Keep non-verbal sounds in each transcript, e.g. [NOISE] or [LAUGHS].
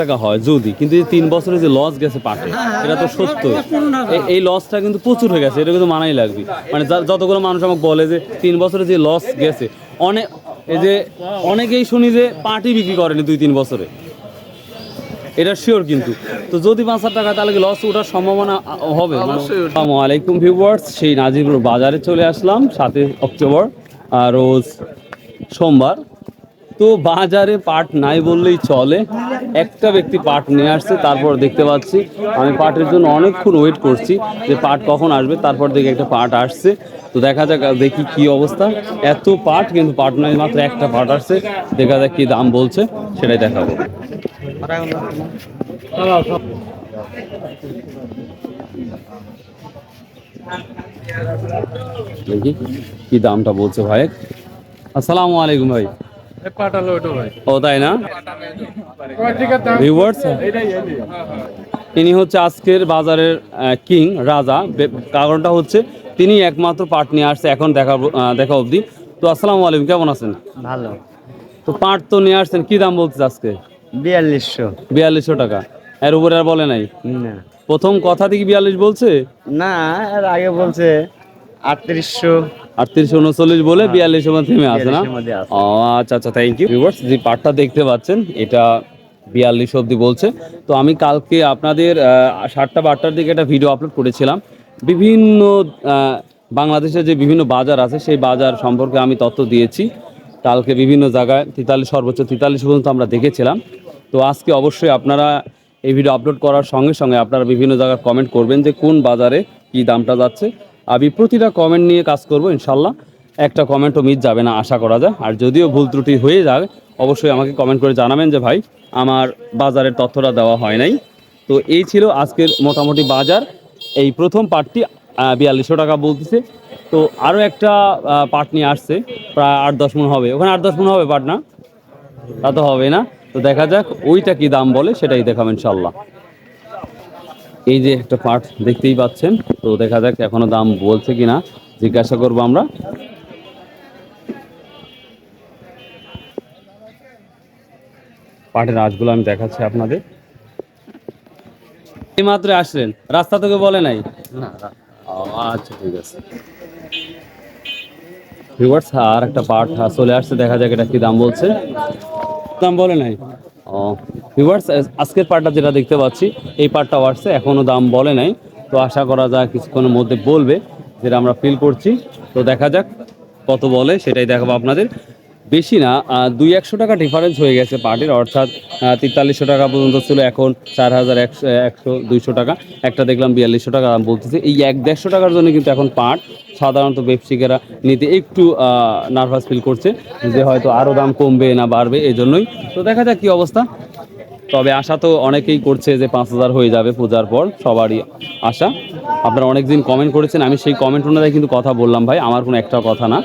টাকা হয় যদি কিন্তু এই তিন বছরে যে লস গেছে পাটে এটা তো সত্য। এই লসটা কিন্তু প্রচুর হয়ে গেছে এটা কিন্তু মানাই লাগবে। মানে যতগুলো মানুষ আমাকে বলে যে তিন বছরে যে লস গেছে অনেক এই যে অনেকেই শুনি যে পাটি বিক্রি করেনি দুই তিন বছরে। এটা শিওর কিন্তু। তো যদি পাঁচ হাজার টাকা তাহলে কি লস ওঠার সম্ভাবনা হবে? আসসালামু আলাইকুম ভিউয়ার্স সেই নাজিরপুর বাজারে চলে আসলাম সাতই অক্টোবর আর রোজ সোমবার। তো বাজারে পাট নাই বললেই চলে। একটা ব্যক্তি পাট নিয়ে আসছে, তারপর দেখতে পাচ্ছি, আমি পাটের জন্য অনেকক্ষণ ওয়েট করছি যে পাট কখন আসবে, তারপর দেখি একটা পাট আসছে। তো দেখা যাক, দেখি কি অবস্থা। এত পাট, কিন্তু পাট নয় মাত্র একটা পাট আসছে। দেখা যাক কি দাম বলছে, সেটাই দেখাবো। দেখি কি দামটা বলছে ভাই। আসসালামু আলাইকুম ভাই। ও তাই না? ভিউয়ার্স ইনি হচ্ছে আজকের বাজারের কিং রাজা। কারণটা হচ্ছে তিনি একমাত্র পাট নিয়ে আসছে এখন দেখা দেখা অবধি। তো আসসালামু আলাইকুম কেমন আছেন? ভালো। তো পাট তো নিয়ে আসছেন কি দাম বলছে আজকে? বিয়াল্লিশশো। বিয়াল্লিশশো টাকা। এর উপরে আর বলে নাই? না। প্রথম কথা থেকে বিয়াল্লিশ বলছে? না এর আগে বলছে আটত্রিশশো আটত্রিশ উনচল্লিশ বলে বিয়াল্লিশের মধ্যে থেমে আছে না? 42 মধ্যে আছে। ও আচ্ছা আচ্ছা থ্যাংক ইউ ভিউয়ার্স যে পাটটা দেখতে পাচ্ছেন এটা বিয়াল্লিশ অবধি বলছে। তো আমি কালকে আপনাদের সাতটা বা আটটার দিকে একটা ভিডিও আপলোড করেছিলাম। বিভিন্ন বাংলাদেশের যে বিভিন্ন বাজার আছে সেই বাজার সম্পর্কে আমি তথ্য দিয়েছি। কালকে বিভিন্ন জায়গায় তেতাল্লিশ সর্বোচ্চ তেতাল্লিশ পর্যন্ত আমরা দেখেছিলাম। তো আজকে অবশ্যই আপনারা এই ভিডিও আপলোড করার সঙ্গে সঙ্গে আপনারা বিভিন্ন জায়গায় কমেন্ট করবেন যে কোন বাজারে কি দামটা যাচ্ছে। আমি প্রতিটা কমেন্ট নিয়ে কাজ করব, ইনশাল্লাহ। একটা কমেন্টও মিস যাবে না, আশা করা যায়। আর যদিও ভুল ত্রুটি হয়ে যায় অবশ্যই আমাকে কমেন্ট করে জানাবেন যে, ভাই, আমার বাজারের তথ্যটা দেওয়া হয় নাই। তো এই ছিল আজকের মোটামুটি বাজার। এই প্রথম পার্টটি বিয়াল্লিশশো টাকা বলতেছে। তো আরও একটা পার্ট নিয়ে আসছে, প্রায় আট দশ মন হবে। ওখানে আট দশ মন হবে পার্ট না? তা তো হবে না। তো দেখা যাক, ওইটা কি দাম বলে, সেটাই দেখাবেন ইনশাল্লাহ। এই যে একটা পার্ট দেখতেই পাচ্ছেন তো দেখা যাক এখনও দাম বলছে কিনা জিজ্ঞাসা করব আমরা। পাটের আঁশগুলো আমি দেখাচ্ছি আপনাদের। এই মাত্র আসলেন রাস্তা থেকে বলে নাই। ও, আচ্ছা ঠিক আছে। ভিউয়ার্স আর একটা পার্ট চলে আসছে দেখা যাক এটা কি দাম বলছে। দাম বলে নাই। ও ভিউয়ার্স আজকের পার্টটা যেটা দেখতে পাচ্ছি, এই পার্টটা আসছে, এখনও দাম বলে নাই। তো আশা করা যায় কিছুক্ষণের মধ্যে বলবে যেটা আমরা ফিল করছি। তো দেখা যাক কত বলে, সেটাই দেখাবো আপনাদের। বেশি না দুই একশো টাকা ডিফারেন্স হয়ে গেছে পার্টির, অর্থাৎ তেতাল্লিশশো টাকা পর্যন্ত ছিল, এখন চার হাজার একশো একশো দুইশো টাকা। একটা দেখলাম বিয়াল্লিশশো টাকা দাম বলতেছে। এই এক দেড়শো টাকার জন্য কিন্তু এখন পাট সাধারণত ব্যবসায়িকেরা নিতে একটু নার্ভাস ফিল করছে যে হয়তো আরও দাম কমবে না বাড়বে এই জন্যই তো দেখা যাক কী অবস্থা। তবে আশা তো অনেকেই করছে যে পাঁচ হাজার হয়ে যাবে পূজার পর, সবারই আশা। আপনারা অনেকদিন কমেন্ট করেছেন, আমি সেই কমেন্ট অনুযায়ী কিন্তু কথা বললাম ভাই, আমার কোনো একটা কথা না,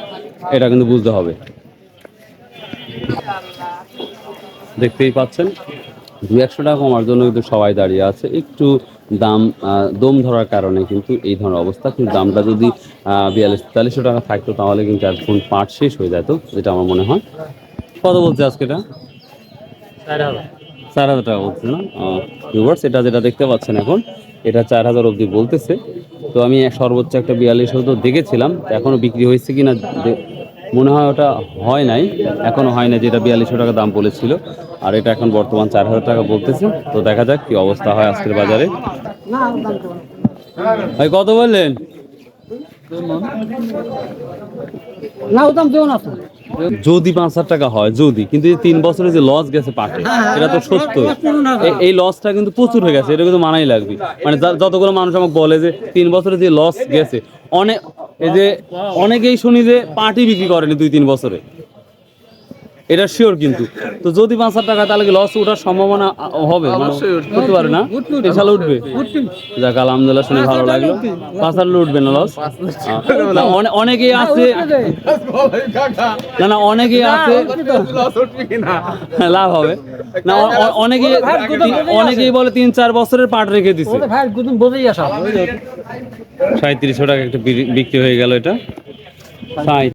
এটা কিন্তু বুঝতে হবে। দেখতেই পাচ্ছেন, দু একশো টাকা কমার জন্য কিন্তু সবাই দাঁড়িয়ে আছে। একটু দাম দম ধরার কারণে কিন্তু এই ধরনের অবস্থা, কিন্তু দামটা যদি বিয়াল্লিশ তেতাল্লিশশো টাকা থাকতো, তাহলে কিন্তু এখন পাট শেষ হয়ে যেত, যেটা আমার মনে হয়। কত বলছে আজকে এটা চার হাজার টাকা বলছে না? ভিউয়ার্স এটা যেটা দেখতে পাচ্ছেন এখন, এটা চার হাজার অবধি বলতেছে। তো আমি সর্বোচ্চ একটা বিয়াল্লিশ তো দেখেছিলাম এখনও বিক্রি হয়েছে কিনা দে- মনে হয় ওটা হয় নাই এখনও হয় না যেটা বিয়াল্লিশশো টাকা দাম বলেছিল। আর এটা এখন বর্তমান চার হাজার টাকা বলতেছে। তো দেখা যাক কি অবস্থা হয় আজকের বাজারে। ভাই, কত বললেন? যদি পাঁচ হাজার টাকা হয় যদি। কিন্তু তিন বছরে যে লস গেছে পাটে এটা তো সত্য। এই লসটা কিন্তু প্রচুর হয়ে গেছে এটা কিন্তু মানাই লাগবে। মানে যতগুলো মানুষ আমাকে বলে যে তিন বছরে যে লস গেছে অনেক এই যে অনেকেই শুনি যে পাটি বিক্রি করেনি দুই তিন বছরে। এটা শিওর কিন্তু। তো যদি পাঁচ হাজার টাকা তাহলে কি লস ওঠার সম্ভাবনা হবে? মানে হতে পারে না? এসাল উঠবে যাক আলহামদুলিল্লাহ শুনে ভালো লাগল। পাঁচ হাজার উঠবে না লস না অনে- অনেকেই আছে না না অনেকেই আছে হ্যাঁ, [LAUGHS] লাভ হবে। না অ- অ- অনেকেই অনেকেই বলে তিন চার বছরের পাট রেখে দিছে। সাঁত্রিশশো টাকা একটা বিক্রি- বিক্রি হয়ে গেল এটা। সাঁই